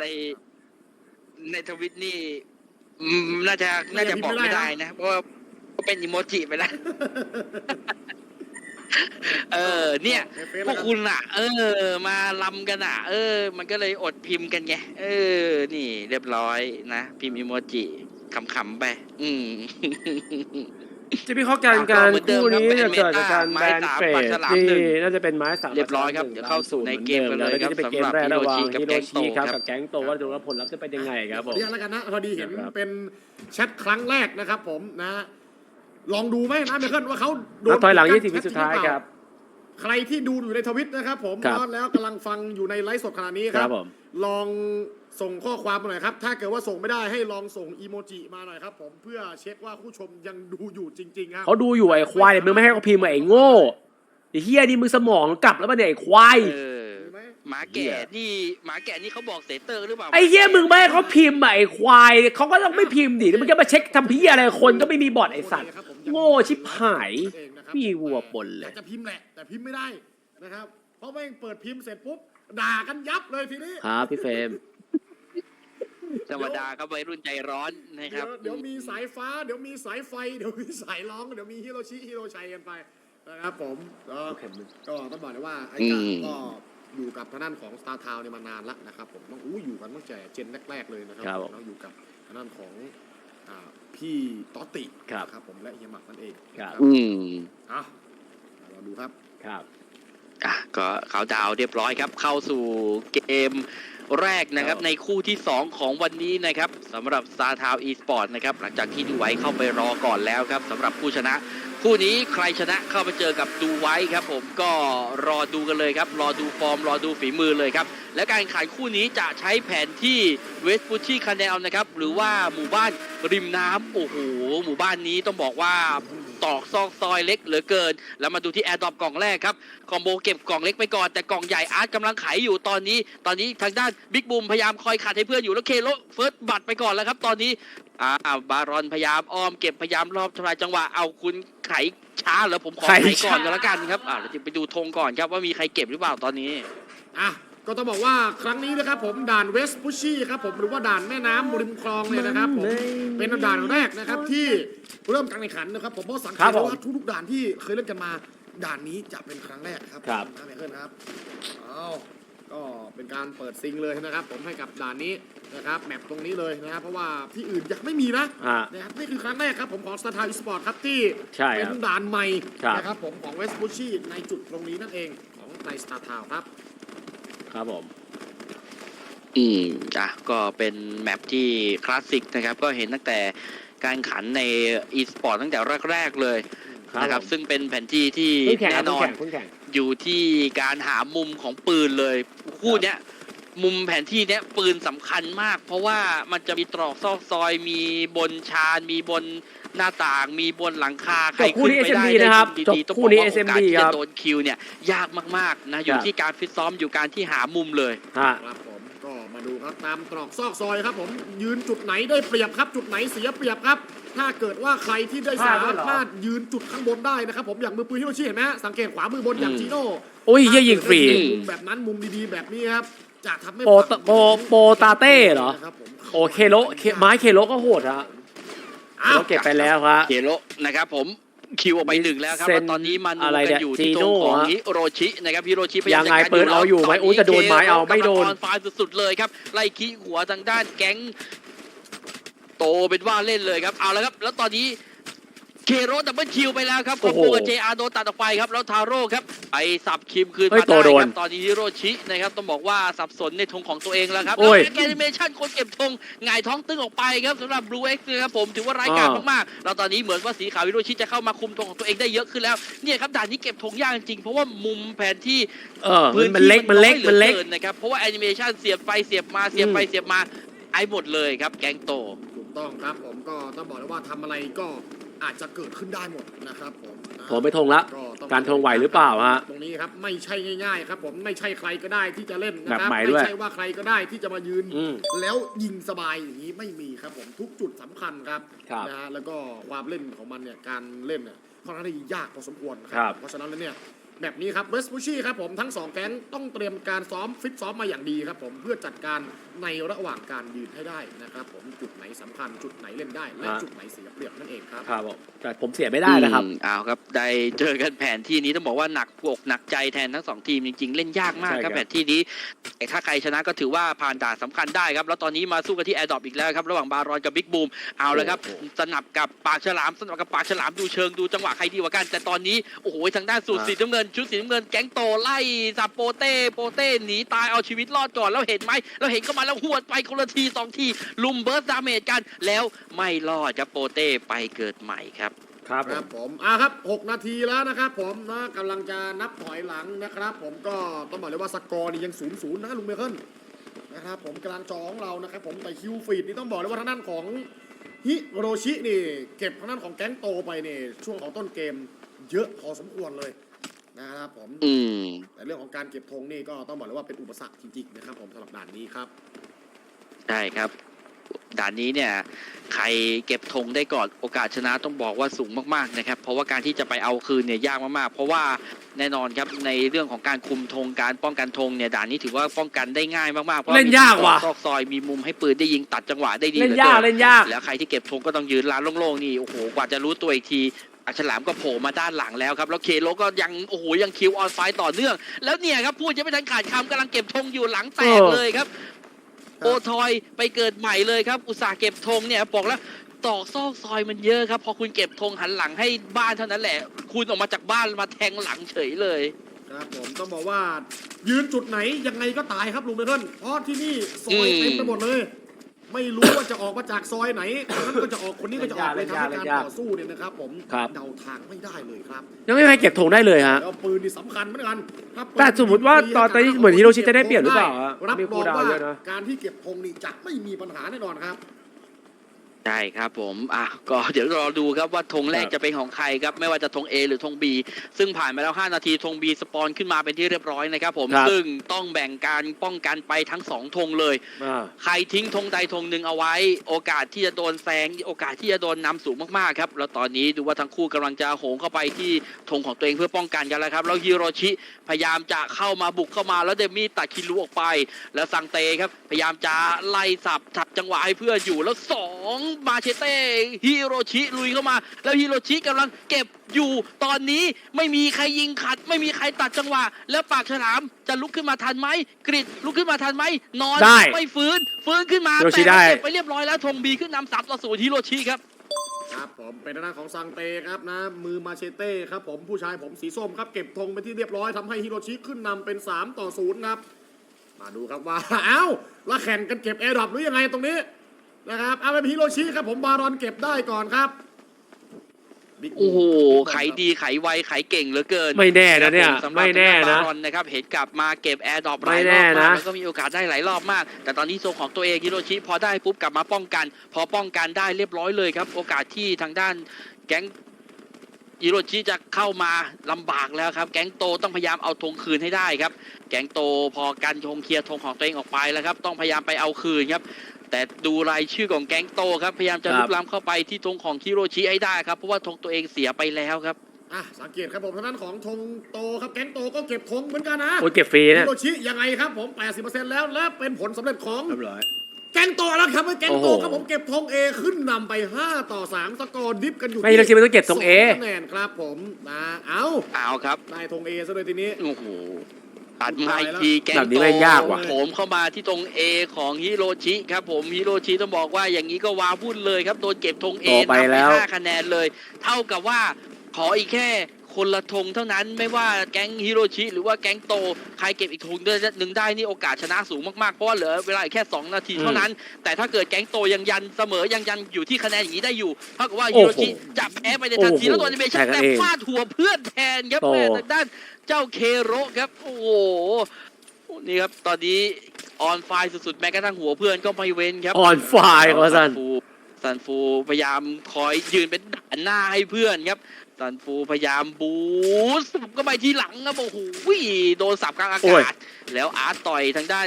ในในทวิตนี่อืมน่าจะน่าจะบอกไม่ได้นะเพราะว่าเป็นอิโมจิไปแล้ว เออ เนี่ยในเฟซพแล้ววกันกคุณอะ เออ มาลำกันอะ เออ มันก็เลยอดพิมพ์กันไงเออ นี่ เรียบร้อยนะ พิมพ์อิโมจิขำๆไป อืม จะมีข้อการการเหมือนเดิคู่มครับนี้จะเกิดจากการไม้แบนสามเฟปัสกฉลามที่หนึ่งน่าจะเป็นไม้สามเรียบร้อยครับปักฉลามเดี๋ยวเข้าสู่ในเกมกันเลยแล้วครับก็จะเป็นเกมสำหรับแรกระหว่างฮิฮิโรโรชิชิกัครับบแก๊งโตกับแก๊งโตว่าดูแล้วผลลัพธ์จะเป็นยังไงครับผมเรียกแล้วกันนะพอดีเห็นครับเป็นแชทครั้งแรกนะครับ ผมนะลองดูไหมนะเมเคิลว่าเขาโดนันบถอยหลังปิด20กั้นวิสุดท้ายแชทจงหอเปล่ครับ ใครที่ดูอยู่ในทวิตนะครับ ผมครับแล้วกำลังฟังอยู่ในไลฟ์สดขณะนี้คครัรับบผมลอง ส่งข้อความมาหน่อยครับ ถ้าเกิดว่าส่งไม่ได้ให้ลองส่งอีโมจิมาหน่อยครับ ผมเพื่อเช็คว่าผู้ชมยังดูอยู่จริงๆครับเขาดูอยู่ไอ้ควายเนี่ยมึงไม่ให้เขาพิมพ์อะไอ้โง่ไอ้เฮียนี่มึงสมองกลับแล้วมันเนี่ยไอ้ควายเออมีไหมหมาแก่นี่หมาแก่นี่เขาบอกเซเตอร์หรือเปล่าไอ้เฮียมึงไม่ให้เขาพิมพ์อะไอ้ควายเขาก็ต้องไม่พิมพ์ดิแล้วมึงจะมาเช็คทำพี่อะไรคนก็ไม่มีบอทไอ้สัตว์ครับผมโง่ชิบหายเองนะครับพี่วัวปนเลยอยากจะพิมพ์แหละแต่พิมพ์ไม่ได้นะครับ เพราะแม่งเปิดพิมพ์เสร็จปุ๊บด่ากันยับเลยทีนี้ ครับพี่เฟรม ธรรมดาครับวัยรุ่นใจร้อนนะคเดี๋รัยบวเดี๋ยวมีสายฟ้า เดี๋ยวมีสายไฟ เดี๋ยวมีสายร้อง เดี๋ยวมีฮิโรชิฮิโรชัยกันไปนะครับผมก็ก็ต้องบอกเลยว่าไอ้กาอืมก็อยู่กับทางด้านของ Star Town เนี่ยมานานแล้วนะครับผมต้องอู้อยู่กันตั้งแต่เจนแรกๆเลยนะครัครับผมเราอยู่กับทางด้านของอ่าพี่ต๊อตติครับนะครับผมและเฮียหมักนั่นเองครับอืมอะเราดูครับครับ อะก็เขาดาวน์เรียบร้อยครับ เข้าสู่เกมแรกนะครับครับในคู่ที่ 2 ของวันนี้นะครับสำหรับ Star Town Esport นะครับหลังจากที่ดูไว้เข้าไปรอก่อนแล้วครับสำหรับผู้ชนะ คู่นี้ใครชนะเข้าไปเจอกับดูไว้ครับ ผมก็รอดูกันเลยครับ รอดูฟอร์มรอดูฝีมือเลยครับ และการแข่งขันคู่นี้จะใช้แผนที่เวสต์ฟูชี่คาเนลนะครับหรือว่าหมู่บ้านริมน้ำโอ้โหหมู่บ้านนี้ต้องบอกว่า ตอกซอกซอยเล็กเหลือเกิน แล้วมาดูที่แอร์ดรอปกล่องแรกครับคอมโบเก็บกล่องเล็กไปก่อน แต่กล่องใหญ่อาร์ตกำลังไขอยู่ตอนนี้ ตอนนี้ทางด้านบิ๊กบูมพยายามคอยขัดให้เพื่อนอยู่แล้วเคโลเฟิร์สบัตไปก่อนแล้วครับ ตอนนี้อ่าบารอนพยายามอ้อมเก็บพยายามรอบทำลายจังหวะเอาคุณไขช้าแล้วผมขอไขไขก่อนช้า ก็แล้วกันครับอ่าเราจะไปดูธงก่อนครับว่ามีใครเก็บหรือเปล่าตอนนี้ อะ ก็ต้องบอกว่าครั้งนี้นะครับผมด่านเวสพุชชี่ครับผมหรือว่าด่านแม่น้ำริมคลองเลยนะครับผมเป็นด่านแรกนะครับที่เริ่มการแข่งขันนะครับผมเพราะสังเกครัตบได้ผมว่าทุกๆด่านที่เคยเล่นกันมาด่านนี้จะเป็นครั้งแรกครับครับนะไมเคิลครับเอาก็เป็นการเปิดซิงเลยนะครับ ผมให้กับด่านนี้นะครับแมปตรงนี้เลยนะครับเพราะว่าที่อื่นยังไม่มีนะอ่านะครับนี่คือครั้งแรกครับผมของ Star Town Esport ครับที่ใช่ครับเป็นด่านใหม่ครับนะครับผมของเวสพุชชี่ในจุดตรงนี้นั่นเองของใน Star Town ครับ ครับผม อืมอะก็เป็นแมปที่คลาสสิกนะครับ ก็เห็นตั้งแต่การขันใน e-sport ตั้งแต่แรกๆเลยครับนะครับผมซึ่งเป็นแผนที่ที่เพิ่งแข่งคแน่รับนเพิ่องนแข่งเพิ่งแข่งอยู่ที่การหามุมของปืนเลย คู่เนี้ย มุมแผนที่เนี้ยปืนสำคัญมาก เพราะว่ามันจะมีตรอกซอกซอยมีบนชานมีบนหน้าต่าง มีบนหลังคาใครจบคู่ขึ้นนี้ไปได้ SMD ได้นะครับดีๆจบต้องคู่บอกนี้ว่าโอกาส SMD ที่ครัจะบโดนคิวเนี่ยยากมากๆนะอยู่ครับที่การฟิตซ้อมอยู่การที่หามุมเลยฮะครับผมก็มาดูครับตามตรอกซอกซอยครับ ผมยืนจุดไหนได้เปรียบครับจุดไหนเสียเปรียบครับ ถ้าเกิดว่าใครที่ได้สามารถยืนจุดข้างบนได้นะครับ ผมอย่างมือปืนฮิโรชิเห็นไหมฮะสังเกตขวามือบนอย่างอืมจีโน่โอ้ยเหี้ยยิงฟรีมุมแบบนั้นมุมดีๆแบบนี้ครับ จะทำให้โปตโปโปตาเต้เหรอ นะครับผมโอเคโลเคไม้เคโลก็โหดฮะเคอ้าวโลเก็บไปแล้วครับ เกโรนะครับผมคิวออกไปหนึ่งแล้วครับเซ็นแล้วตอนนี้มันอะไรกัเนี่ยอยู่ที่จีตโน่รงของฮะฮิโรชินะครับฮิโรชิพยายามยังไงจะกัเปิดเอาอยู่ไหมแล้วอุ๊ยแต่โดนไม้เอาไม่โดนกำลังออนไฟล์สุดๆเลยครับไล่ขี้หัวทางด้านแก๊ง โตเป็นว่าเล่นเลยครับเอาแล้วครับ แล้วตอนนี้ เคโรดับเบิลคิวไปแล้วครับคอมโบโอ้โหกับเจอาโดนตัดออกไปครับ แล้วทาโร่ครับไปสับคิมคืนเฮ้ยมาโตได้โดคนรับตอนนี้ฮิโรชินะครับต้องบอกว่าสับสนในธงของตัวเองแล้วครับโอ้แล้วยแอนิเมชันคนเก็บธงหงายท้องตึงออกไปครับสำหรับบลูเอ็กซ์นะครับผมถือว่าร้ายกาจอ่ามมากๆแล้วตอนนี้เหมือนว่าสีขาวฮิโรชิจะเข้ามาคุมธงของตัวเองได้เยอะขึ้นแล้วเนี่ยครับด่านนี้เก็บธงยากจริงๆเพราะว่ามุมแผนที่เออมันมันเล็กมันเล็กอยหมันเล็กอนะครับเพราะว่าแอนิเมชันเสียบไปเสียบมาเสียบไปอืมเสียบมาไอ้หมดเลยครับแกงโตถูกต้องครับผมก็ต้องบอกเลยว่าทำอะไรก็ อาจจะเกิดขึ้นได้หมดนะครับผมนะผมไปทงละ ก็ต้องการทงไหวหรือเปล่าฮะ ตรงนี้ครับไม่ใช่ง่ายๆครับผมไม่ใช่ใครก็ได้ที่จะเล่นนะคแบรับบใหม่ด้วย ไม่ใช่ว่าใครก็ได้ที่จะมายืน อืม แล้วยิงสบายอย่างนี้ไม่มีครับผมทุกจุดสำคัญครับครับนะฮะแล้วก็ความเล่นของมันเนี่ยการเล่นเนี่ยค่อนข้างที่ยากพอสมควรนะคครัรับเพราะฉะนั้นแล้วเนี่ย แบบนี้ครับเวสปูชี่ครับผมทั้งสองแก๊งต้องเตรียมการซ้อมฟิตซ้อมมาอย่างดีครับผมเพื่อจัดการในระหว่างการยืนให้ได้นะครับผมจุดไหนสำคัญจุดไหนเล่นได้ และฮะจุดไหนเสียเปรียบนั่นเองครับ ครับผมแต่ผมเสียไม่ได้นะครับ อืมเอาครับ ได้เจอกันแผนที่นี้ต้องบอกว่าหนักอกหนักใจแทนทั้งสองทีมจริงๆ เล่นยากมากใช่คครัรับบ แผนที่นี้แต่ถ้าใครชนะก็ถือว่าผ่านด่านสำคัญได้ครับ แล้วตอนนี้มาสู้กันที่แอร์ดรอปอีกแล้วครับ ระหว่างบารอนกับบิ๊กบูม เอาเลยครับโอ้โหสนับกับปากฉลาม สนับกับปากฉลามดูเชิงดูจังหวะใครดีกว่ากัน แต่ตอนนี้ โอ้โห ทางด้านสูตรอะสีน้ำเงินชุดสีน้ำเงินแก๊งโตไล่สับโปเต้โปเต้หนีตายเอาชีวิตรอดก่อนแล้วเห็นไหมเราเห็นก็มาแล้วหวดไปคนละทีสองทีลุมเบิร์สดาเมจกัน แล้วไม่รอดครับโปเต้ไปเกิดใหม่ครับครับครับผมอะครับ 6 นาทีแล้วนะครับผมนะกำลังจะนับถอยหลังนะครับ ผมก็ต้องบอกเลยว่าสกอร์นี่ยังศูนย์ศูนย์นะลุงเมเคิลนะครับผมกลางจอของเรานะครับ ผมแต่คิวฟีดนี่ต้องบอกเลยว่าทางด้านของฮิโรชินี่ เก็บทางด้านของแก๊งโตไปนี่ช่วงของต้นเกม เยอะพอสมควรเลย นะครับผม อืม แต่เรื่องของการเก็บธงนี่ก็ต้องบอกเลยว่าเป็นอุปสรรคจริงๆนะครับผมสำหรับด่านนี้ครับ ใช่ครับ ด่านนี้เนี่ย ใครเก็บธงได้ก่อนโอกาสชนะต้องบอกว่าสูงมากๆนะครับ เพราะว่าการที่จะไปเอาคืนเนี่ยยากมากๆ เพราะว่าแน่นอนครับในเรื่องของการคุมธงการป้องกันธงเนี่ยด่านนี้ถือว่าป้องกันได้ง่ายมากๆเพราะเล่นยากว่ะ มีซอกซอยมีมุมให้ปืนได้ยิงตัดจังหวะได้ดีเล่นหอยากกิเล่นยาก แล้วใครที่เก็บธงก็ต้องยืนลานโล่งๆนี่โอ้โหกว่าจะรู้ตัวอีกที อัฉลามก็โผล่มาด้านหลังแล้วครับ แล้วเคโลก็ยังโอ้โหยังคิวออนไฟต่อเนื่อง แล้วเนี่ยครับพูดยังไม่ทันขาดคำกำลังเก็บธงอยู่หลังแตกเออเลยครับครับ โอทอยไปเกิดใหม่เลยครับ อุตสาห์เก็บธงเนี่ยบอกแล้วตอกซอกซอยมันเยอะครับ พอคุณเก็บธงหันหลังให้บ้านเท่านั้นแหละ คุณออกมาจากบ้านมาแทงหลังเฉยเลยครับผมต้องบอกว่ายืนจุดไหนยังไงก็ตายครับลุงเมเคิลเพราะที่นี่ซอยอืมเต็มไปหมดเลย ไม่รู้ว่าจะออกมาจากซอยไหนคนนั้นก็จะออกคนนี้ก็จะออกเลยทำให้การต่อสู้เนี่ยนะครับ ผมครับ เดาทางไม่ได้เลยครับยังไม่มีใครเก็บธงได้เลยฮะ แล้วปืนนี่สำคัญเหมือนกันถ้าปืนแต่สมมุติว่าตอนนี้เหมือนฮิโรชิจะได้เปรียบหรือเปล่าฮะรับมีรคูองลดาวน์ว่าเยอะนะ การที่เก็บธงนี่จะไม่มีปัญหาแน่นอนครับ ใช่ครับผมอะก็เดี๋ยวรอดูครับว่าธงแรกครับจะเป็นของใครครับ ไม่ว่าจะธง A หรือธง B ซึ่งผ่านมาแล้ว 5 นาทีธง B สปอนขึ้นมาเป็นที่เรียบร้อยนะครับผม ครับ ซึ่งต้องแบ่งการป้องกันไปทั้งสองธงเลย อ่า ใครทิ้งธงใดธงหนึ่งเอาไว้ โอกาสที่จะโดนแซงโอกาสที่จะโดนนำสูงมากๆครับ แล้วตอนนี้ดูว่าทั้งคู่กำลังจะโหงเข้าไปที่ธงของตัวเองเพื่อป้องกันกันแล้วครับ แล้วฮิโรชิพยายามจะเข้ามาบุกเข้ามาแล้วเดมี่ตัดคิรุออกไป แล้วซังเตครับพยายามจะไล่สับทับจังหวะให้เพื่อนอยู่แล้วสองมาเชเต้ฮิโรชิลุยเข้ามา แล้วฮิโรชิกำลังเก็บอยู่ตอนนี้ไม่มีใครยิงขัด ไม่มีใครตัดจังหวะ แล้วปากฉลามจะลุกขึ้นมาทันไหมกริดลุกขึ้นมาทันไหมนอนได้ไม่ฟื้น ฟื้นขึ้นมาฮิโรชิแต่ได้ เก็บไปเรียบร้อยแล้วธงบีขึ้นนำสามต่อศูนย์ฮิโรชิครับ ครับผมเป็นทางด้านของซังเตครับนะ มือมาเชเต้ครับผมผู้ชายผมสีส้มครับเก็บธงไปนที่เรียบร้อยทำให้ฮิโรชิขึ้นนำเป็น 3 ต่อ0ครับ มาดูครับว่า เอ้าแล้วแข่งกันเก็บแอร์ดรอปหรือยังไงตรงนี้ นะครับเอาเป็นฮิโรชิครับผมบารอนเก็บได้ก่อนครับ Big โอ้โห Boom ไขดีไขไวไขเก่งเหลือเกินไม่แน่นะเนี่ยครับผสำหรับไม่แน่นะ บารอนนะครับเห็นกลับมาเก็บแอร์ดรอปหไม่ลายรแน่อบมากนะแล้วก็มีโอกาสได้หลายรอบมาก แต่ตอนนี้โซของตัวเองฮิโรชิพอได้ปุ๊บกลับมาป้องกัน พอป้องกันได้เรียบร้อยเลยครับ โอกาสที่ทางด้านแก๊งฮิโรชิจะเข้ามาลำบากแล้วครับ แก๊งโตต้องพยายามเอาธงคืนให้ได้ครับ แก๊งโตพอกันธงเคลียร์ธงของตัวเองออกไปแล้วครับ ต้องพยายามไปเอาคืนครับ แต่ดูรายชื่อของแก๊งโตครับ พยายามจะครับลุกล้ำเข้าไปที่ธงของฮิโรชิให้ได้ครับ เพราะว่าธงตัวเองเสียไปแล้วครับอะสังเกตครับผมทางด้านของธงโตครับแก๊งโตก็เก็บธงเหมือนกันนะโอ้ยเก็บฟรีฮิเนี่ยโรชิยังไงครับผม 80%แล้วและเป็นผลสำเร็จของเรียบร้อยแก๊งโตแล้วครับแก๊งโตโอ้โหครับผมเก็บธงเอขึ้นนำไป 5 ต่อ 3 สกอร์ดิฟกันอยู่ไม่ฮิโรชิมันต้องเก็บธง A สคะแนนครับผมนะเอาเอาครับได้ธงเอซะเลยทีนี้โอ้โห ตัดมาอีกทีแก๊งแบบนี้โตเล่นยากว่ะ โถมเข้ามาที่ตรง A ของฮิโรชิครับผมฮิโรชิต้องบอกว่าอย่างนี้ก็ว้าวุ่นเลยครับโดนเก็บธง A โตไปแล้ว ห้าคะแนนเลย เท่ากับว่าขออีกแค่ คนละธงเท่านั้นไม่ว่าแก๊งฮิโรชิหรือว่าแก๊งโตใครเก็บอีกธงหนึ่งได้นี่โอกาสชนะสูงมากๆเพราะว่าเหลือเวลาอีกแค่ 2 นาทีเท่านั้น แต่ถ้าเกิดแก๊งโตยังยันเสมอยังยันอยู่ที่คะแนนอย่างนี้ได้อยู่เท่ากับว่าฮิโรชิจับแพ้ไปในทันทีแล้วตัวแอนิเมชั่นแข่งกันแต่เองฟาดหัวเพื่อนแทนครับโตแม่ทางด้านเจ้าเคโรครับโอ้โหนี่ครับตอนนี้ออนไฟสุดๆแม้กระทั่งหัวเพื่อนก็ไม่เว้นครับออนไฟล์ครับสันฟู ซันฟูพยายามคอยยืนเป็นด่านหน้าให้เพื่อนครับซันฟูพยายามบูสับก็ไปทีหลังครับโอ้โหโดนสับกลางอาโอ้ยกาศ แล้วอาร์ตต่อยทางด้าน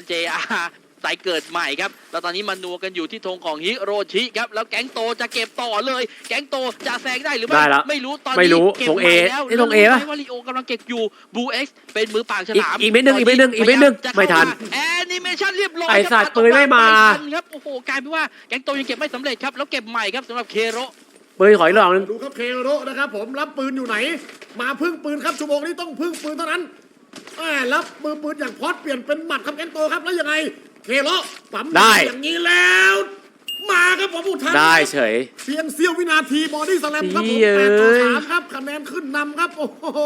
JR ไตเกิดใหม่ครับแล้วตอนนี้มานัวกันอยู่ที่ธงของฮิโรชิครับแล้วแก๊งโตจะเก็บต่อเลย แก๊งโตจะแซงได้หรือไม่ได้ละไม่รู้ตอนไม่นี้รู้เก็บธงใหม่ A แล้วนี่ธง A แล้วปะรู้ไหมว่าลีโอกำลังเก็บอยู่บูเอ็กซ์เป็นมือปากฉลามอีกอีกเม็ดหนึ่งอีกเม็ดหนึ่งอีกเม็ดหนึ่งอีกเม็ดหนึ่งจะเข้าไม่ทันแอนิเมชันเรียบร้อยไอ้ครับสัตว์ปืนไม่มา ทันครับโอ้โหกลายเป็นว่าแก๊งโตยังเก็บไม่สำเร็จครับแล้วเก็บใหม่ครับสำหรับเคโร ปืนขออีกรอบนึง ดูครับเคโรนะครับ ผมรับปืนอยู่ไหน มาพึ่งปืนครับชั่วโมงนี้ต้องพึ่งปืนเท่านั้นแหมรับมือปืนอย่างพอดเปลี่ยนเป็นหมัดครับแกนโตครับแล้วยังไง เคโรปั๊มได้ อย่างนี้แล้ว มาครับผมอุทันได้เฉย เพียงเสี้ยววินาทีบอดี้สแลมครับผมเย้ยแปดต่อสามครับคะแนนขึ้นนำครับ โอ้โห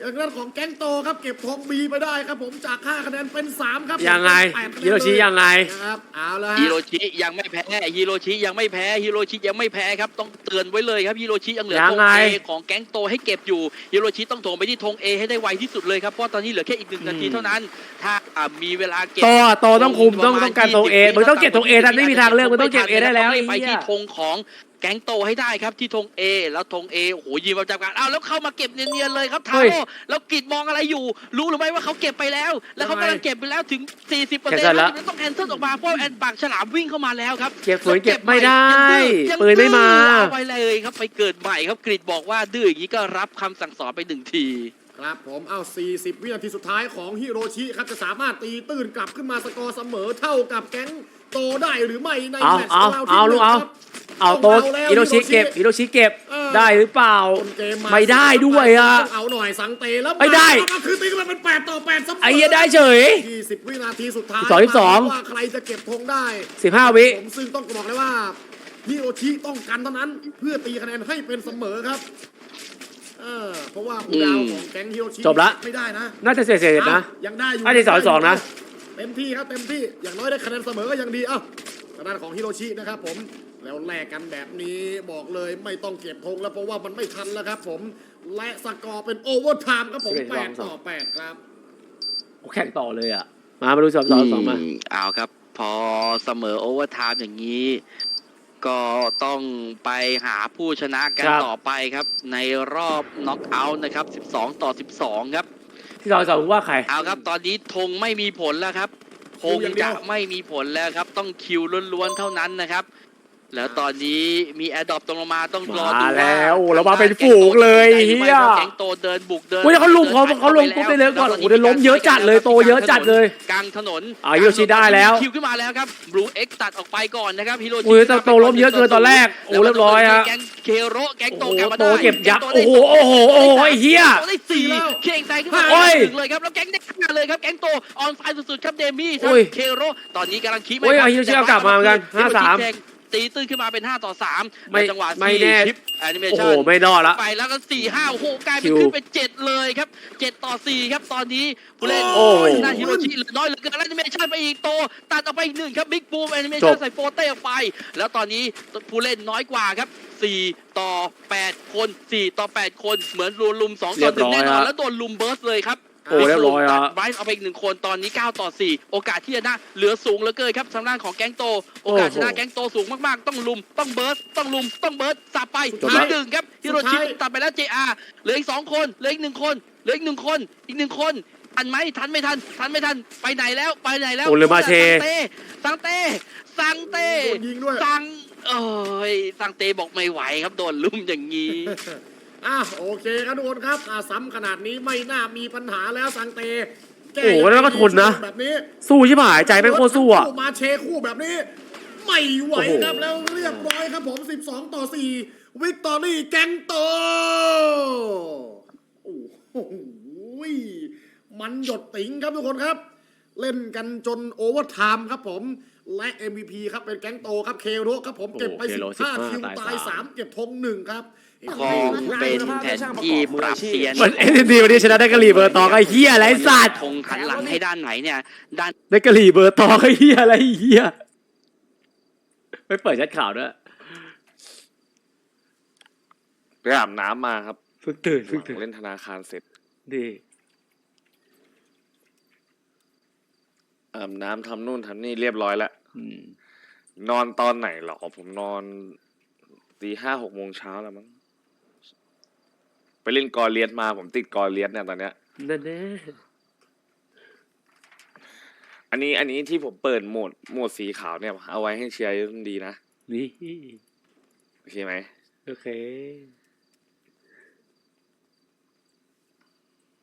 อย่างนั้นของแก๊งโตครับเก็บทองบีไปได้ครับผมจาก5คะแนนเป็น 3 ครับยังไงแปดคะแนนฮิโรชิยังไง นะครับเอาละฮิฮะโรชิยังไม่แพ้ฮิโรชิยังไม่แพ้ฮิโรชิยังไม่แพ้ครับต้องเตือนไว้เลยครับฮิโรชิยังเหลือยัธงงไง เอของแก๊งโตให้เก็บอยู่ฮิโรชิต้องโถงไปที่ธงเอให้ได้ไวที่สุดเลยครับเพราะตอนนี้เหลือแค่อีกหนึ่งนาทีเท่านั้น ถ้าอะมีเวลาเก็บ โตอะโตต้องคุมต้องประต้องการ20ธงเอมึงต้องเก็บธงเอทันไม่มีทางเลือกมึงต้องเก็บเอได้แล้วต้ไอ้งไปเหี้ที่ยธงของ แก๊งโตให้ได้ครับที่ธงเอแล้วธงเอโอ้โหยิงมาจากการอ้าวแล้วเข้ามาเก็บเนียนๆเลยครับทาเฮ้ยโร่แล้วกรีดมองอะไรอยู่ รู้หรือไม่ว่าเขาเก็บไปแล้ว แล้วเขากำลังเก็บไปแล้วถึง 40เปอร์เซ็นแคนเซิลต์ละต้องแคนเซิลออกมาเพราะแอนปากฉลามวิ่งเข้ามาแล้วครับเก็บฝืนเก็บไม่ได้ยังปืนไม่มาดื้อเอาไปเลยครับไปเกิดใหม่ครับกรีดบอกว่าดื้ออย่างนี้ก็รับคำสั่งสอนไปหนึ่งทีครับผมเอา 40 วินาทีสุดท้ายของฮิโรชิครับจะสามารถตีตื้นกลับขึ้นมาสกอร์เสมอเท่ากับแก๊ง โตได้หรือไม่ในเอาแมตช์เอารวที่เอาหลูนึ่กงเอาครับเอาโตต้องเอาแล้วฮิโรชิเก็บฮิฮิโรโรชิชิเก็บเออได้หรือเปล่าต้นเกมมาไม่ได้ด้วยอะต้องเอาหน่อยสังเตแล้วไม่ได้ก็คือตีกันมาเป็น8ต่อ8เสมอไอ้เหี้ยได้เฉย20วินาทีสุดท้ายสองสิบสองว่าใครจะเก็บธงได้สิบห้าวิผมซึ่งต้องบอกเลยว่าฮิโรชิต้องกันเท่านั้น เพื่อตีคะแนนให้เป็นเสมอครับเออเพราะว่าคูลดาวน์ของแก๊งฮิโรชิจบละไม่ได้นะ น่าจะเสียเสียนะอ้าวยังได้อยู่อันที่สองสองนะ เต็มที่ครับเต็มที่อย่างน้อยได้คะแนนเสมอก็ยังดีเอ้าทางด้านของฮิโรชินะครับผมแล้วแลกกันแบบนี้บอกเลยไม่ต้องเก็บธงแล้วเพราะว่ามันไม่ทันแล้วครับผมและสกอร์เป็นโอเวอร์ไทม์ครับผมสิบเอ็ด8สต่ออง8ครับโอ้แข่งต่อเลยอะ มามาดูสองสองสองมามเอาครับ พอเสมอโอเวอร์ไทม์อย่างนี้ ก็ต้องไปหาผู้ชนะกันครับต่อไปครับ ในรอบน็อกเอาท์นะครับ 12 ต่อ 12 ครับ ที่ซอยสองว่าใคร เอาครับ ตอนนี้ธงไม่มีผลแล้วครับคงจะไม่มีผลแล้วครับ ต้องคิวล้วนๆเท่านั้นนะครับ แล้วตอนนี้มีแอดดอปตรงลงมาต้องรอดูมาว่าแล้วแล้วมาเป็นฝูงเลยแก๊งโตจะได้หรือไม่เหี้ยพราะแก๊งโตเดินบุกเดินเฮ้ยเขาลุมเขาเขาลงปุ๊บได้เลยก่อนโอ้โหเดินล้มเยอะจัดเลยโตเยอะจัดเลยกลางถนนอ่าฮิโรชิได้แล้วคิวขึ้นมาแล้วครับบลูเอ็กตัดออกไปก่อนนะครับฮิโรชิโอ้ยแต่โตล้มเยอะเกินตอนแรกโอ้เรียบร้อยฮะแก๊งเคโรแก๊งโตโอ้โหกลับมาโตได้เก็บยับแก๊งโอ้โหโอ้โหโอ้โหไอ้เหี้ยโตได้สี่เคงใจขึ้นมาโอ้ยหนึ่งเลยครับแล้วแก๊งได้ขึ้นมาเลยครับแก๊งโตออนไฟสุดๆครับเดมี่ครัโอ้บยเคโรตอนนี้กำลังคิดโอ้ยฮิโรชิเอากลับมาเหมือนกันฮิโรชิ5-3แทง ตีตื้นขึ้นมาเป็น 5 ต่อ3ไม่ในจังหวะไม่ที่แน่ชิปแอนิเมโอ้ชัโหนไม่รอดละไปแล้วก็สี่ห้าโอ้โหกลายเป็นคิวขึ้นเป็นเจ็ดเลยครับเจ็ดต่อสี่ครับตอนนี้ผู้เล่นโอ้โหน่าฮิโรชิเหลือน้อยเหลือเกินแล้วแอนิเมชันไปอีกโต ตัดออกไปอีกหนึ่งครับบิ๊กบูมแอนิเมจชันบใส่โฟเต้ออกไป แล้วตอนนี้ผู้เล่นน้อยกว่าครับสี่ต่อแปดคนสี่ต่อแปดคนเหมือนรวมลุมสองต่อหนึ่งเรียบร้อยแน่นอนฮะแล้วโดนลุมเบิร์สเลยครับ โอ้เรียบร้อยตัฮะดไบรท์เอาไปอีกหนึ่งคนตอนนี้ 9 ต่อ 4 โอกาสที่จะชนะเหลือสูงเหลือเกินครับทางด้านของแก๊งโต โอกาสชนะแก๊งโตสูงมากๆ ต้องลุม ต้องเบิร์สต้องลุม ต้องเบิร์สสับไปจบหาละหนึ่งครับฮิโรชิตัดไปแล้ว JR เหลืออีกสองคนเหลืออีกหนึ่งคนเหลืออีกหนึ่งคนอีกหนึ่งคนทันไหมทันไม่ทัน ทันไม่ทันไปไหนแล้วไปไหนแล้วโอ้เหลือมาเชสังเต้สังเต้โดนยิงด้วยสังเอ้ยสังเต้บอกไม่ไหวครับโดนลุมอย่างนี้ อะโอเคครับทุกคนครับอะซ้ำขนาดนี้ไม่น่ามีปัญหาแล้วสังเตแก้โอ้โหแล้วก็ทนนะ แบบนี้สู้ใช่ไหมหายใจเป็นโคตรสู้อะมาเชคู่แบบนี้ ไม่ไหวโอ้โหครับแล้วเรียบร้อยครับผม 12 ต่อ 4 วิกตอรี่แกงโตโอ้โหมันหยดติ๋งครับทุกคนครับ เล่นกันจนโอเวอร์ไทม์ครับผมและ MVP ครับเป็นแก๊งโตครับเคโรครับผมเก็บไปโอ้เคโร15 15คิวตายตายสาม3เก็บธงหนึ่งครับ ก็เป็นแผนที่ปรับเปลี่ยนมันเอ็นดีวันนี้ชนะได้กะหรี่เบอร์ตองไอ้เหี้ยอะไรสัตว์ธงหันหลังให้ด้านไหนเนี่ย ด้านได้กะหรี่เบอร์ตองไอ้เหี้ยอะไรไอ้เหี้ยไม่เปิดชัดข่าวด้วยไปอาบน้ำมาครับเพิ่งตื่นหเพิ่งลัตื่นงเล่นธนาคารเสร็จดีอาบน้ำทำนู่นทำนี่เรียบร้อยแล้วอืมนอนตอนไหนหรอผมนอนตีห้าหกโมงเช้าแล้วมั้ง ไปเล่นกอเลียสมาผมติดกอเลียสเนี่ยตอนเนี้ย นั่นแน่อันนี้อันนี้ที่ผมเปิดโหมดโหมดสีขาวเนี่ย เอาไว้ให้เชียร์ดีนะนี่โอเคไหมโอเค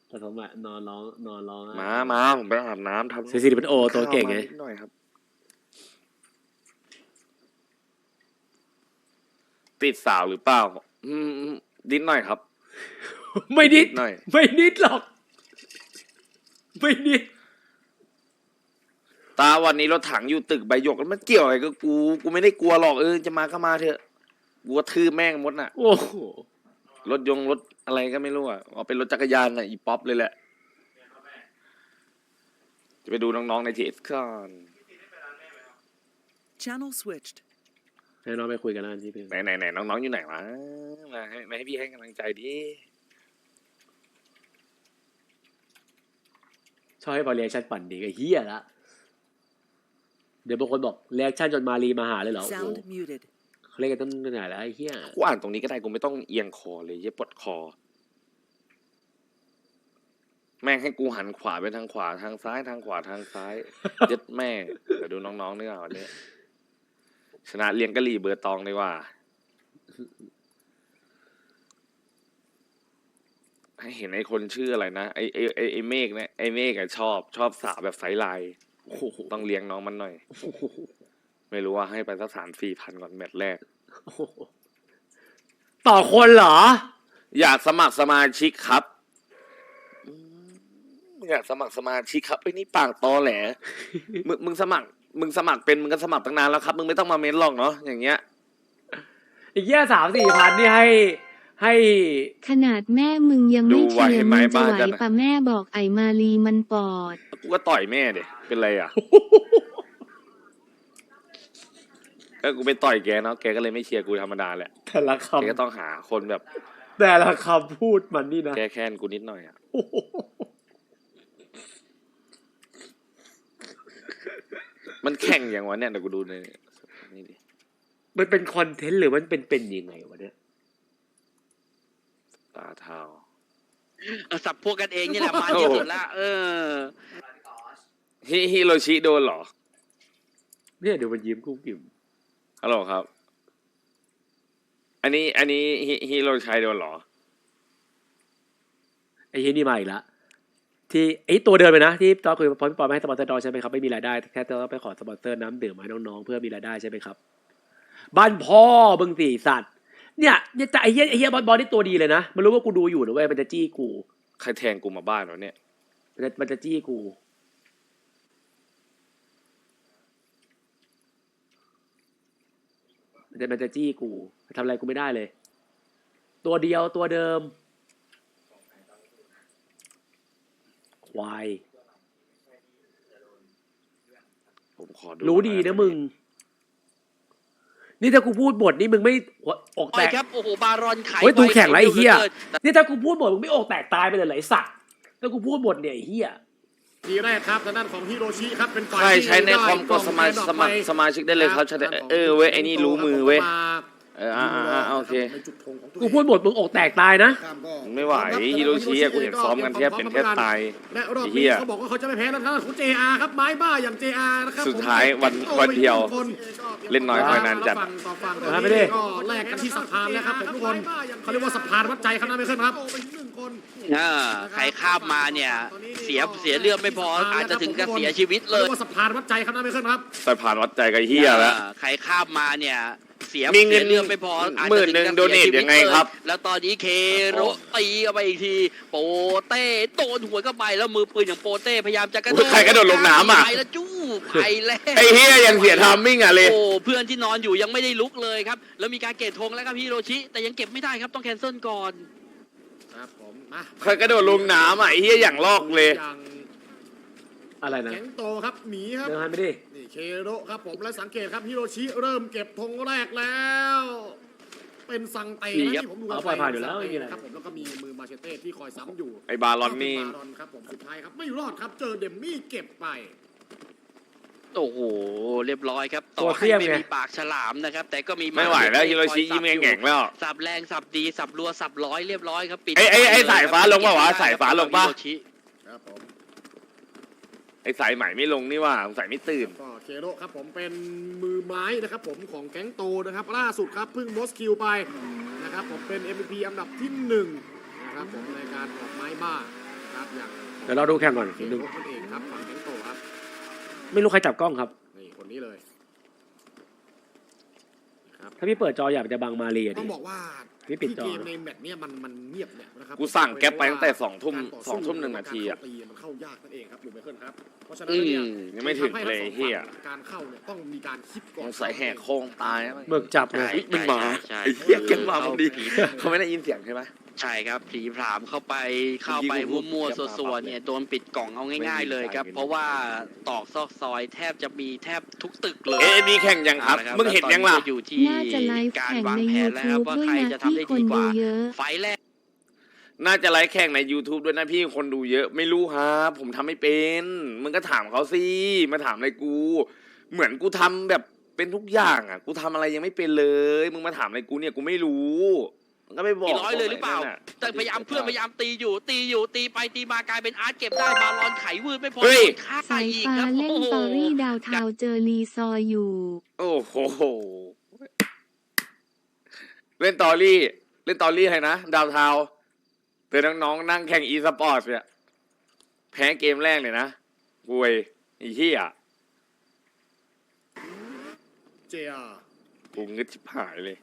ผสมอะนอนร้องนอนร้องอะมามาผมไปอาบน้ำทำซีซีเป็นโอตัวเก่งไง ข้ามานิดหน่อยครับ ติดสาวหรือเปล่า อืมนิดหน่อยครับ ไม่นิด หน่อย ไม่นิดหรอก ไม่นิด ตาวันนี้รถถังอยู่ตึกใบหยกแล้วมันเกี่ยวอะไรก็กู กูไม่ได้กลัวหรอกเออจะมาก็มาเถอะกูว่าทื่อแม่งหมดน่ะ โอ้โห รถยงรถอะไรก็ไม่รู้อะเอาเป็นรถจักรยานน่ะอีป๊อปเลยแหละ จะไปดูน้องๆในทีเอสก่อน Channel switched. ให้น้องไปคุยกันแล้วกันที่พี่ไหนไหนไหนน้องๆอยู่ไหนวะมาให้มาให้พี่ให้กำลังใจดิชอบให้พอเรียกชั่นปั่นดีก็เฮียละเดี๋ยวบางคนบอกเรียกชั่นจนมารีมาหาเลยเหรอโอ้โห Sound muted. เขาเรียกกันต้นไหนแล้วไอ้เฮียกูอ่านตรงนี้ก็ได้กูไม่ต้องเอียงคอเลยเย็บปวดคอ แม่งให้กูหันขวาไปทางขวาทางซ้ายทางขวาทางซ้ายเย็ดแม่เดี๋ยวดูน้องๆเนื้อวันนี้ ชนะเลี้ยงกะหรี่เบอร์ตองดีกว่า ให้เห็นไอ้คนชื่ออะไรนะไอ้ไอ้ไอ้ไอ้เมฆเนี่ยไอ้เมฆอะชอบชอบสาวแบบไซส์ลายโอ้โหต้องเลี้ยงน้องมันหน่อย โอ้โหไม่รู้ว่าให้ไปสักสามสี่พันก่อนแมตช์แรก โอ้โหต่อคนเหรอ อยากสมัครสมาชิกครับอืมอยากสมัครสมาชิกครับไอ้นี่ปากตอแหล มึงมึงสมัคร มึงสมัครเป็นมึงก็สมัครตั้งนานแล้วครับ มึงไม่ต้องมาเม้นหรอกเนาะอย่างเงี้ย อีกแย่สามสี่พันนี่ให้ให้ขนาดแม่มึงยังไม่ดูไว้เชื่อไหมมึงจะบ้านไหวกันอะปะแม่บอกไอมาลีมันปอด กูก็ต่อยแม่เด็เป็นไรอะ ก็กูไปต่อยแกเนาะแกก็เลยไม่เชียร์กูธรรมดาแหละแต่ละแกก็คำต้องหาคนแบบแต่ละคำพูดมันนี่นะแก้แค้นกูนิดหน่อยอะ โอ้โห มันแข่งอย่างวะเนี่ยเดี๋ยวกูดูในนี่ดิมันเป็นคอนเทนต์หรือมันเป็นเป็นยังไงวะเนี่ยตาเท้าเออสับพวกกันเองนี่แหละมาที่สุดละเออฮิฮิโรชิโดนเหรอเนี่ยเดี๋ยวมันยิ้มกุ้งกิ่มฮัลโหลครับ อันนี้อันนี้ฮิฮิโรชัยโดนเหรอ ไอ้เฮียนี่มาอีกละ ที่ไอ้ตัวเดินไปนะที่ตอนคุยกับพอพี่ปอยไม่ให้สปอนเซอร์ดอใช่ไหมครับไม่มีรายได้แค่ต้องไปขอสปอนเซอร์น้ำดื่มมาให้น้องๆเพื่อมีรายได้ใช่ไหมครับ บ้านพ่อบึงสี่สัตว์เนี่ยเนี่ยแต่ไอ้เฮียไอ้เฮียบอลบอลนี่ตัวดีเลยนะมันรู้ว่ากูดูอยู่นะเว้ยมันจะจี้กู ใครแทงกูมาบ้านวะเนี่ย มันจะมันจะจี้กู มันจะมันจะจี้กูทำอะไรกูไม่ได้เลย ตัวเดียวตัวเดิม ควาย ผมขอดูรู้ดีนะมึง นี่ถ้ากูพูดบทนี่มึงไม่หัวอกไปแตก ครับ โอ้โห บารอนไขเฮ้ยตูแข่งแล้วไอ้เหี้ยขร็วหลือกินนี่ถ้ากูพูดบทมึงไม่อกแตกตายไปเลยเหรอไอ้สัตว์ถ้ากูพูดบทเนี่ยไอ้เหี้ย ทีแรกครับทางด้านของฮิโรชิครับเป็นฝ่ายใครที่ใช้ในคอมก็สมัครได้สมัครสมาชิกได้เลยครับใช่ได้เออเว้ยไอ้นี่รู้มือเว้ย เอออ่าอ่าอ่าโอเค ในจุดธงของตัวกูพูดบทมึงอกแตกตายนะ ข้ามก็ไม่ไหวฮิโรชิอะกูเห็นซ้อมกันแทบเป็นแทบตาย และรอบไอ้เหี้นี้ยเขาบอกว่าเขาจะไม่แพ้แล้วทางด้านของ JR ครับไม้บ้าอย่าง JR นะครับสุดท้ายผมวันโอ้วันเดียวคนเล่นน้อยคอยนานจัด ฝั่งต่อฝั่งเอาไปดิก็แลกกันที่สะพานแล้วครับผมทุกคนเขาเรียกว่าสะพานวัดใจครับนะไม่เคยครับอ่าใครข้ามมาเนี่ย เสียเสียเรื่องไม่พออาจจะถึงกับเสียชีวิตเลเรียยกว่าสะพานวัดใจครับนะไม่เคยครับ สะพานวัดใจกับเฮียแล้วอ่าใครข้ามมาเนี่ย เสียมีเงินสียเรื่องไม่พออาจหมื่จะนถึงกับหนึ่งเสียชี donate วิตยังไงเลยครับ แล้วตอนนี้เคโรตีเข้าไปอีกที โปเต้โดนหัวเข้าไปแล้วมือปืนอย่างโปเต้พยายามจะกระโดดใครกระโดดลงน้ำอะไปแล้วจู้ไปแล้วไอ้เฮียยังเสียทามมิ่งอะเลยโอ้เพื่อนที่นอนอยู่ยังไม่ได้ลุกเลยครับ แล้วมีการเก็บธงแล้วครับพี่ฮิโรชิ แต่ยังเก็บไม่ได้ครับต้องแคนเซิลก่อนครับผมมาใครกระโดดลงน้ำอะไอ้เฮียอย่างลอกเลยอย่างอะไรนะแข็งโตครับหมีครับเดินหันไปดินี่ เคโรครับผมและสังเกตครับฮิโรชิเริ่มเก็บธงแรกแล้ว เป็นสังเตนะที่ผมดูเอาปล่อยผ่านอยู่แล้วไม่มีอะไร ครับผมแล้วก็มีมือมาเชเต้ที่คอยซ้ำอยู่ ไอ้บารอนนี่บารอนครับผมสุดท้ายครับไม่รอดครับเจอเดมมี่เก็บไป โอ้โห เรียบร้อยครับ ต่ตัอวเคให้รียดไม่ไง มีปากฉลามนะครับ แต่ก็มีไม่ไหวแล้วฮิโรชิยิ้มแง่งๆแล้ว สับแรงสับดีสับรัวสับร้อยเรียบร้อยครับปิดไอ้ไอ้ไอ้สายฟ้าลงปะวะสายฟ้าลงปะ ฮิโรชิครับผม สายใหม่ไม่ลงนี่ว่าสงสัยไม่ตื่น ก็เคโรครับผมเป็นมือไม้นะครับผมของแก๊งโตนะครับล่าสุดครับเพิ่งมอสคิวไปนะครับผมเป็น MVP อันดับที่หนึ่งนะครับผมในการออกไม้บ้าครับอย่างเดี๋ยวเราดูแข่งก่อนเคนิดโรนึงนั่นเองครับฝั่งแก๊งโตครับไม่รู้ใครจับกล้องครับ นี่คนนี้เลยครับถ้าพี่เปิดจออยากจะบังมาเรียต้ดิองบอกว่า พี่ปิดที่จอเกมในแมตช์เนี่ยมันมันเงียบเนี่ยนะครับกูสั่งแก๊ปไปตั้งแต่สองทุ่มการต่สองทุ่มสู้หนึ่งนาทีอะการเข้ตีมันเข้ายากนั่นเองครับอยู่ไม่ขึ้นครับเพราะฉะนั้นอืเนี่ยมยังไม่ถึงเลยทำให้ทั้สองเฮียฝั่งการเข้าเนี่ยต้องมีการคิดก่สอนงสัยแหกโค้งตายเบิกจับไงใช่เฮ้ยมันมาใช่ไอ้เหี้ยใช่เก็บมาพอดีผีเขาไม่ได้ยินเสียงใช่ไหม ใช่ครับผีผามเข้าไปเข้าไปเมื่อกี้กูมั่วพูดๆสัวๆเนี่ยโดนปิดกล่องเอาง่าย ๆ เลยครับไม่มีใครเพราะว่าตอกซอกซอยแทบจะมีแทบทุกตึกเลยเอ้มีแข่งยังครับอาละมึงเห็นยังล่ะแล้วตออยู่ที่น่าจะไลฟ์การแข่งวางในแผนแล้วครับ YouTube ว่าด้วยใครนะจะทำที่ได้คดีนกดูว่าเยอะไฟล์แรกน่าจะไลฟ์แข่งใน YouTube ด้วยนะพี่คนดูเยอะไม่รู้ครับผมทำไม่เป็น มึงก็ถามเขาสิมาถามอะไรกู เหมือนกูทำแบบเป็นทุกอย่างอะ กูทำอะไรยังไม่เป็นเลย มึงมาถามอะไรกูเนี่ยกูไม่รู้ มึงก็ไม่บอกกี่ร้อยเลยหรือเปล่า นั่นน่ะแต่พยายามเพื่อนพยายามตีอยู่ ตีอยู่ตีไปตีมากลายเป็นอาร์ตเก็บได้บาลอนไขวืดไม่พอเฮ้ยโดนฆ่าสายอีกฟ้าครับเล่นโอ้โหสตอรี่ดาวเทาวเจอรีซอยอยู่ โอ้โห เล่นตอรี่ เล่นตอรี่อะไรนะ ดาวเทาวน์เตือนน้องๆนั่งแข่งอีสปอร์ตเนี่ย แพ้เกมแรกเลยนะกวยไอ้เหี้ยเจียกูงึดชิบหายเลย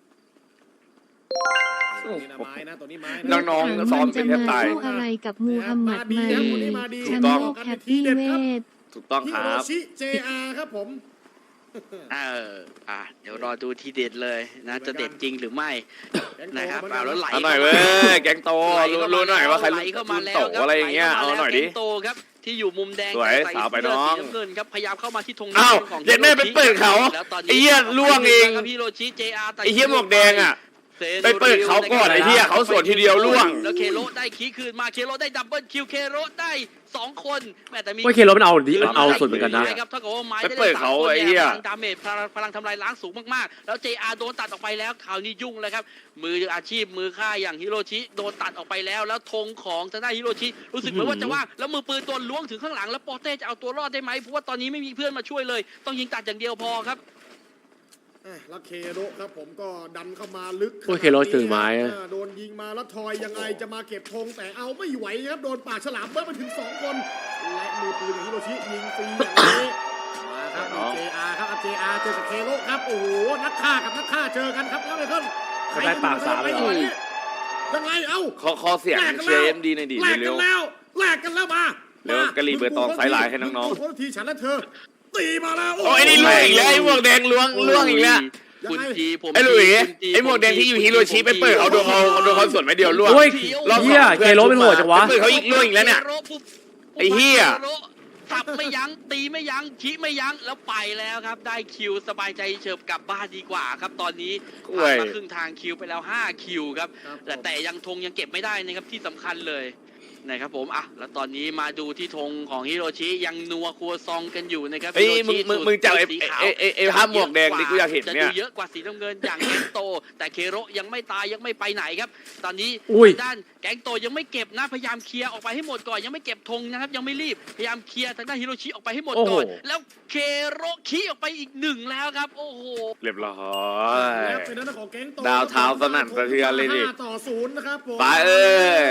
นี่นะไม้นะตัวนี้ไม้น้นะองๆซ้อมเป็นแทบตายจะมาสู้อะไรกับมูฮัมหมัดมาดีไหมครับคนนี้มาดีถูแชกมต้ป์องโลกแฮปปี้เวทถูกต้องฮิคโรรับชิ JR ครับผมเอออะเดี๋ยวรอดูทีเด็ดเลยนะจะเด็ดจริงหรือไม่นะครับแก๊งโตเอาแล้วไหลเอาหน่อยเว้ยแก๊งโตไหลรู้เข้ารู้มาหน่อยว่าใครไหลรุ่นเข้ามาแล้วโตครับอะไรอย่างเงี้ยไหลเอาข้มหน่อยดิแก๊งโตครับที่อยู่มุมแดงสวยใสาวไปเสื้น้องสีำเงินครับพยายามเข้ามาที่ธงอ้าวของเย็นแม่ไปเปิดเขาแล้วตอนนี้ไอ้เหี้ยล่วงเองครับพี่โรชิ JR ตัดไอ้เหี้ยหมวกแดงอะเซน ไปเปิดเขาก่อนไอ้เหี้ยเขาสวนทีเดียวล่วง แล้วเคโรได้คีย์คืนมาเคโรได้ดับเบิลคิวเคโรได้สองคนแม้แต่มีว่าเคโรมันเอาดิมันเอาสุดเหมือนกันนะใช่ครับเท่ากับว่าไม้ไปเปิดเขาไอ้เหี้ยพลังดาเมจพลังพลังทำลายล้างสูงมากๆ แล้ว JR โดนตัดออกไปแล้วคราวนี้ยุ่งเลยครับมืออาชีพมือฆ่าอย่างฮิโรชิโดนตัดออกไปแล้ว แล้วธงของทางด้านฮิโรชิรู้สึกเหมือนว่าจะว่างแล้วมือปืนตัวล้วงถึงข้างหลังแล้วโปเต้จะเอาตัวรอดได้ไหมเพราะว่าตอนนี้ไม่มีเพื่อนมาช่วยเลย ต้องยิงตัดอย่างเดียวพอครับ อะแล้วเคโรครับผมก็ดันเข้ามาลึกโอ้ยเคโรถือไม้อะาโดนยิงมาแล้วทอยยังไงจะมาเก็บธงแต่เอาไม่ไหวครับโดนปากฉลามเบิ้ลไปถึงสองคนและมือปืนของฮิโรชิยิงฟรีอย่างนี้มาครับมี JR ครับ JR เจอกับเคโรครับโอ้โหนักฆ่ากับนักฆ่าเจอกันครับแล้วไมเคิลเขาได้ปากสามเลยเหรอ ยังไงเอ้า ขอขอเสียงเชียร์เอ็มดีหน่อยดิแลกเร็กัว นแล้วแลกกันแล้วมาเร็วกะหรี่เบอร์ตองไซด์ไลน์ให้น้องๆมึกูคนละทีฉันและเธอ ตีมาแล้วๆโอ้ยไอ้นี่ล่วงอีกแล้วไอ้หมวกแดงล่วงล่วงอีกแล้วคุณจีผมไอ้หลุยคุณจีไอ้หมวกแดงที่อยู่ฮิโรชิไปเปิดเขาโดนเขาโดนเขาสวนไม่เดียวล่วงโอ้ยรอบสองเหี้ยเคโรเป็นโหดจังวะไปเปิดเขาอีกล่วงอีกแล้วเนี่ยไอ้เหี้ยสับไม่ยั้งตีไม่ยั้งชี้ไม่ยั้งแล้วไปแล้วครับ ได้คิวสบายใจเฉิบกลับบ้านดีกว่าครับ ตอนนี้โอ้ผ่านยมาครึ่งทางคิวไปแล้ว 5 คิวครับแต่แต่ยังธงยังเก็บไม่ได้นะครับที่สำคัญเลย นะครับผมอะแล้วตอนนี้มาดูที่ธงของฮิโรชิยังนัวครัวซองกันอยู่นะครับเฮ้ยฮิโรมึงชิมึงสูตรมึงจับไอ้สีขาว ไอ้ไอ้ไอ้ภาพหมวกแดงนี่กูอยากเห็นจะเนี่ดูยเยอะกว่าสีน้ำเงินอย่างแก๊งโต แต่เคโรยังไม่ตายยังไม่ไปไหนครับ ตอนนี้อุ้ย ทางด้านแก๊งโตยังไม่เก็บนะ พยายามเคลียร์ออกไปให้หมดก่อน ยังไม่เก็บธงนะครับ ยังไม่รีบ พยายามเคลียร์ทางด้านฮิโรชิออกไปให้หมดโอ้โหก่อนแล้วเคโรขี้ออกไปอีกหนึ่งแล้วครับ โอ้โห เรียบร้อย แล้วเป็นนั้นของแก๊งโตดาวเท้าสนั่นสะเทือนเลยดิ ห้าต่อศูนย์นะครับผมฟ้าเอ้ย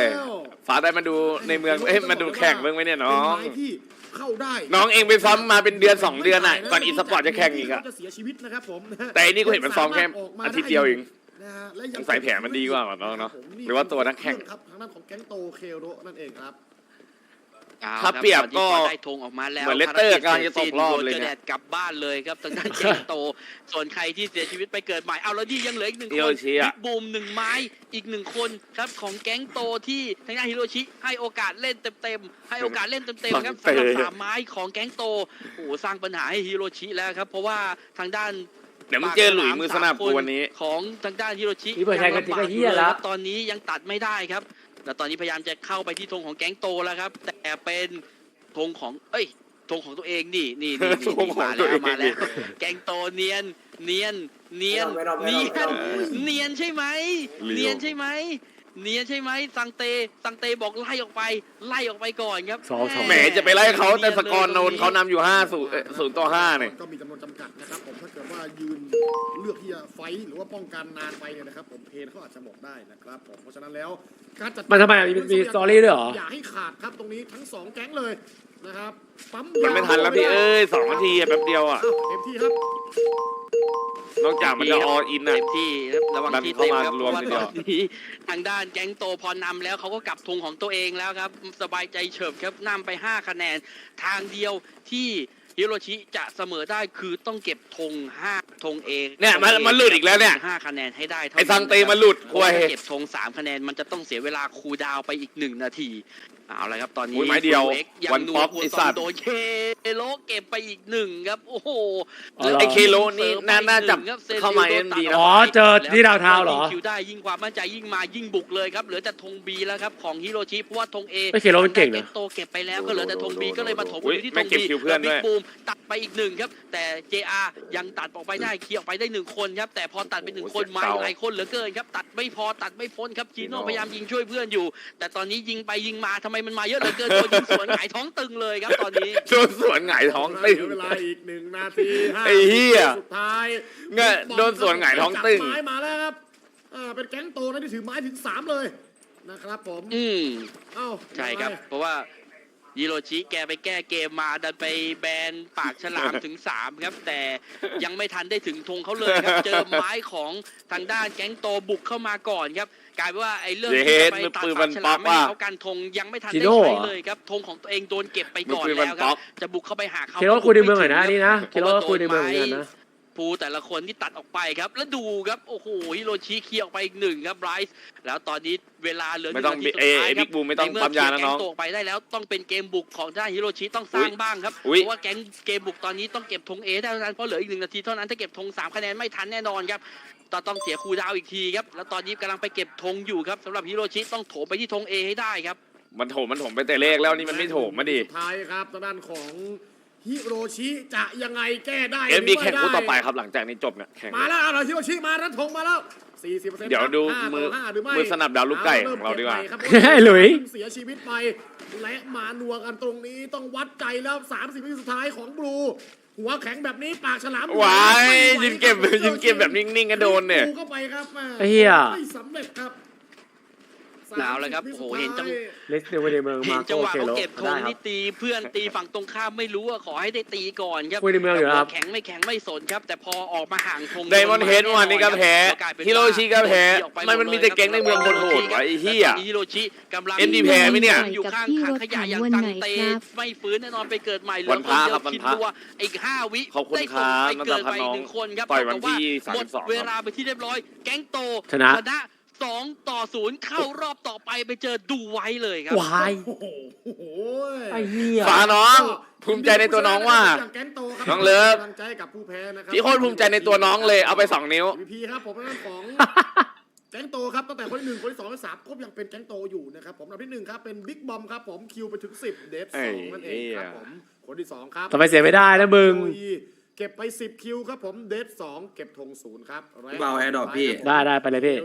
ฟ้าได้มาดูในเมืองเอ้ยมาดูแข่งเมืองไหมเนี่ยน้อง เป็นไม้ที่เข้าได้น้องเองไปซ้อมมาเป็นเดือนสองเดือนอะ ก่อนอีสปอร์ตจะแข่งอีกอะ จะเสียชีวิตนะครับผมนะฮะแต่อันนี้กูเห็นมันซ้อมแค่อาทิตย์เดียวเอง นะฮะและสงสัยแผนมันดีกว่าว่ะน้องเนอะหรือว่าตัวนักแข่ง ครับทางด้านของแก๊งโตเคโรนั่นเองครับเอาถ้าครับเปรียบตอนนี้ก็ได้ธงออกมาแล้วเหมือนเลสเตอร์ภจกำลังจะตกรอบเลยโดนเนี่ยแดดกลับบ้านเลยครับทางด้านแก๊งโต ส่วนใครที่เสียชีวิตไปเกิดใหม่เอาแล้วนี่ยังเหลืออีกหนึ่งฮิคโรนชิอะบิ๊กบูมหนึ่งไม้อีกหนึ่งคนครับของแก๊งโตที่ทางด้านฮิโรชิให้โอกาสเล่นเต็มๆให้โอกาสเล่นเต็มๆครับสำหรับสามไม้ของแก๊งโตโอ้โหสร้างปัญหาให้ฮิโรชิแล้วครับเพราะว่าทางด้าน เดี๋ยวมึงเจอหลุยมือสนับกูวันนี้ ของทางด้านฮิโรชินี่เปิดแทนกันจริงก็เหี้ยลำบากอแล้วครับตอนนี้ยังตัดไม่ได้ครับแล้วตอนนี้พยายามจะเข้าไปที่ธงของแก๊งโตแล้วครับ แต่เป็นธงของ เอ้ยธงของตัวเองนี่นี่นี่นี่ธงของมาตัแล้ววเองมาแล้ว แก๊งโตเนียนเนียนเนียนเนียนเนียนใช่ไหมเลี้ยวเนียนใช่ไหม เนียนใช่ไหมซังเตซังเตบอกไล่ออกไป ไล่ออกไปก่อนครับสองสอง แหมจะไปไล่เขาแต่สกอร์โนนเขานำอยู่ห้าศูนย์ศูนย์ต่อห้าเนี่ย ก็มีจำนวนจำกัดนะครับผมถ้าเกิดว่ายืนเลือกที่จะไฟท์หรือว่าป้องกันนานไปเนี่ยนะครับ ผมเพนเขาอาจจะหมดได้นะครับผมเพราะฉะนั้นแล้วการจัดมันทำไมอะมีมีสตอรี่ด้วยเหรอ อย่าให้ขาดครับตรงนี้ทั้งสองแก๊งเลยนะครับปั๊มมันไม่ทันแล้วพี่เอ้ยสองนาทีอะแป๊บเดียวอะอ้าวเต็มที่ครับ นอกจากมันจะอออินอะ เต็มที่ครับระวังดันที่เข้าเต็มมาครับเพรวมราะว่าทีเดีตยวอนนี้ทางด้านแก๊งโตพอนำแล้วเขาก็กลับธงของตัวเองแล้วครับ สบายใจเฉิบครับนำไป 5 คะแนน ทางเดียวที่ฮิโรชิจะเสมอได้คือต้องเก็บธง5ธงเองเนี่ยมันมันหลุดอีกแล้วเนี่ย ห้าคะแนนให้ได้เท่าไอ้นั้นซังเตมันหลุดเพคราะวว่ายถ้าเก็บธงสามคะแนนมันจะต้องเสียเวลาคูลดาวน์ไปอีกหนึ่งนาทีเอาละครับตอนนี้อุ้ยไม้เดียวเอ็กยังวันนัป๊วอปคูณไอ้สสัองตว์โดนเคโลเก็บไปอีกหนึ่งครับโอ้โหอ๋อเหรอไอ้เคโลนี่น่าน่าจับเข้ามาเอ็มดีนะ อ๋อเจอที่ดาวเทาเหรอยิ่งคิวได้ยิ่งความมั่นใจยิ่งมายิ่งบุกเลยครับเหลือแต่ธงบีแล้วครับของฮิโรชิเพราะว่าธงเอไอ้เคโลมันเก่งนะโตเก็บไปแล้วก็เหลือแต่ธงบีก็เลยมาถมอุ๊ยอยู่ที่ธไม่งเก็บบีคิวเพื่อนด้วยบูมตัดไปอีกหนึ่งครับ แต่ JR ยังตัดออกไปได้เคลียร์ออกไปได้หนึ่งคนครับ แต่พอตัดไปหนึ่งคนมาอีกหลายคนเหลือเกินครับ ตัดไม่พอตัดไม่พ้นครับจีโน่พยายามยิงช่วยเพื่อนอยู่ แต่ตอนนี้ยิงไปยิงมาทำไมมันมาเยอะเหลือเกินโดนยิงสวนหงายท้องตึงเลยครับตอนนี้ โดนสวนหงายท้องตึงเหลืเวลาอีกหนึ่งนาทีห้าไอ้เหี้ยสุดท้ายเนี่ยโดนสวนหงายท้องตึง จับไม้มาแล้วครับอ่าเป็นแก๊งโตนะที่ถือไม้ถึงสามเลยนะครับผมอืมเอ้าใช่ครับ เพราะว่ายิโรชิแกไปแก้เกมมาดันไปแบนปากฉลามถึง 3 ครับ แต่ยังไม่ทันได้ถึงธงเขาเลยครับ เจอไม้ของทางด้านแก๊งโตบุกเข้ามาก่อนครับ กลายเป็นว่าไอ้เรื่องที่จะไปตัดมือปืนปากฉลามมันป๊อปไม่ให้อะเขากันธงยังไม่ทันจิได้โน่ใช้เหรอเลยครับธงของตัวเองโดนเก็บไปก่อนมือปืนมันแล้วคป๊รัอบปจะบุกเข้าไปหาเขาเคโลคุยในเมืองหน่อยนะอันนี่นะเคโลพราะว่าคุยในเมืองเหมือนกันนะภูแต่ละคนที่ตัดออกไปครับ แล้วดูครับ โอ้โหฮิโรชิเคลียร์ออกไปอีกหนึ่งครับไรซ์แล้วตอนนี้เวลาเหลือหไม่นึ่ต้องนาทีสุดเอท้ายเอครับิ๊กบูมไม่ต้องในเมื่ปั๊มยานะเคลีน้ร์องแก๊งโตกไปได้แล้วต้องเป็นเกมบุกของด้านฮิโรชิต้องสร้างบ้างครับอุ๊ยเพราะว่าแก๊งเกมบุกตอนนี้ต้องเก็บธงเอเท่านั้นเพราะเหลืออีกหนึ่งนาทีเท่านั้นถ้าเก็บธงสามคะแนนไม่ทันแน่นอนครับ ต่อต้องเสียคูลดาวน์อีกทีครับ แล้วตอนนี้กำลังไปเก็บธงอยู่ครับสำหรับฮิโรชิต้องโถมไปที่ธงเอให้ได้ครับ มันโถมมันโถมไปแต่เลขแล้วนี่มันไม่โถมมาดิสุดท้ายครับทางด้านของฮิโรชิจะยังไงแก้ได้เอ็มดีหรืแข่งไม่คู่ต่อไปด้ครับหลังจากนี้จบเนี่ยแข่ง มาแล้วเอาล่ะฮิโรชิมารันธงมาแล้ว40%เดี๋ยวดูครับมือ5ต่5หรือไม่มือสนับดาวลูกไก่ของเราดีกว่าริ่มเบใหม่ครับ หลุย เสียชีวิตไปและมานัวกันตรงนี้ต้องวัดใจแล้ว 30วิสุดท้ายของบลู หัวแข็งแบบนี้ปากฉลามวายไม่ไหวยิงเก็บครับยิงเก็บแบบนิ่งๆก็โดนเนี่ยบลูเข้าไปครับแม่ไอ้เหี้ย ไม่สำเร็จครับ เอาละครับ30โอ้โหเห็นจังเลสเตอร์ในเมืองเห็มานโกจังหวะเคเขาโลเก็บธงได้ครับนี่ตีเพื่อนตีฝั่งตรงข้ามไม่รู้อะขอให้ได้ตีก่อนครับคุยในเมืองอยู่แล้วครับ แข็งไม่แข็งไม่สนครับ แต่พอออกมาห่างธงไดมอนด์เฮดเมื่อวานนี้ก็แพ้กลายเป็นฮิโรชิก็แพ้ออกไปหมันมันมีแต่แก๊งในเมืองโหดๆไว้ไอ้เหี้ยและตอนนี้ฮิโรชิกำลังเอ็นดีแพ้ไหมเนี่ยอยู่ข้างถังขยะอย่างวันตังไหนเตครับไม่ฟื้นแน่นอนไปเกิดใหม่เหลืวันพระนเดียครับวันคิดพระตัวอีกห้าวิขอบคุณได้ครับไปเกิดนันทพัไปฒน์น้องหนึ่งคนครับต่อยวันที่เท่ากับว่าหมด32เวลาไปที่เรียบร้อยแก๊งโตชนะ ชนะ สองต่อศูนย์เข้ารอบต่อไปไปเจอดูไว้เลยครับวายโอ้โหโอ้โหไอ้เหี้ย ฝาน้อง ภูมิใจในตัวน้องว่า ย่างแก๊งโตครับน้องเลิฟ กำลังใจกับผู้แพ้นะครับพี่โคตรภูมิใจในตัวน้องเลยเอาไปสองนิ้ว พีครับผมเป็นของ แก๊งโตครับตั้งแต่คนที่หนึ่งคนที่สองคนที่สามก็ยังเป็นแก๊งโตอยู่นะครับผมอันดับที่หนึ่งครับเป็นบิ๊กบอมครับผมคิวไปถึงสิบเดฟสองนั่นเองครับผมคนที่สองครับต่อไปเสียไม่ได้นะมึงโดยเก็บไป10คิวครับผมเดฟ2เก็บธงศูนย์ครับ เบาแอร์ดรอปพี่ ได้ได้ไปเลยพี่